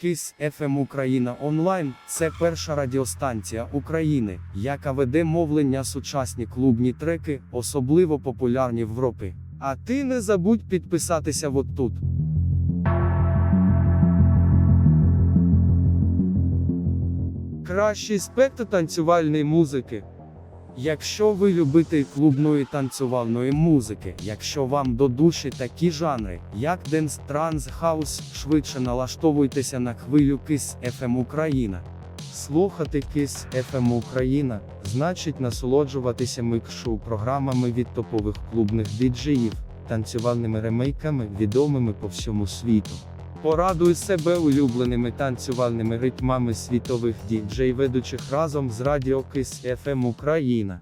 Кис FM Україна онлайн це перша радіостанція України, яка веде мовлення сучасні клубні треки, особливо популярні в Європі. А ти не забудь підписатися от тут. Кращий спектр танцювальної музики. Якщо ви любите клубної танцювальної музики, якщо вам до душі такі жанри, як денс, транс, хаус, швидше налаштовуйтеся на хвилю KISS FM Україна. Слухати KISS FM Україна значить насолоджуватися микшу програмами від топових клубних діджеїв, танцювальними ремейками, відомими по всьому світу. Порадуй себе улюбленими танцювальними ритмами світових діджей ведучих разом з Радіо Кис FM Україна.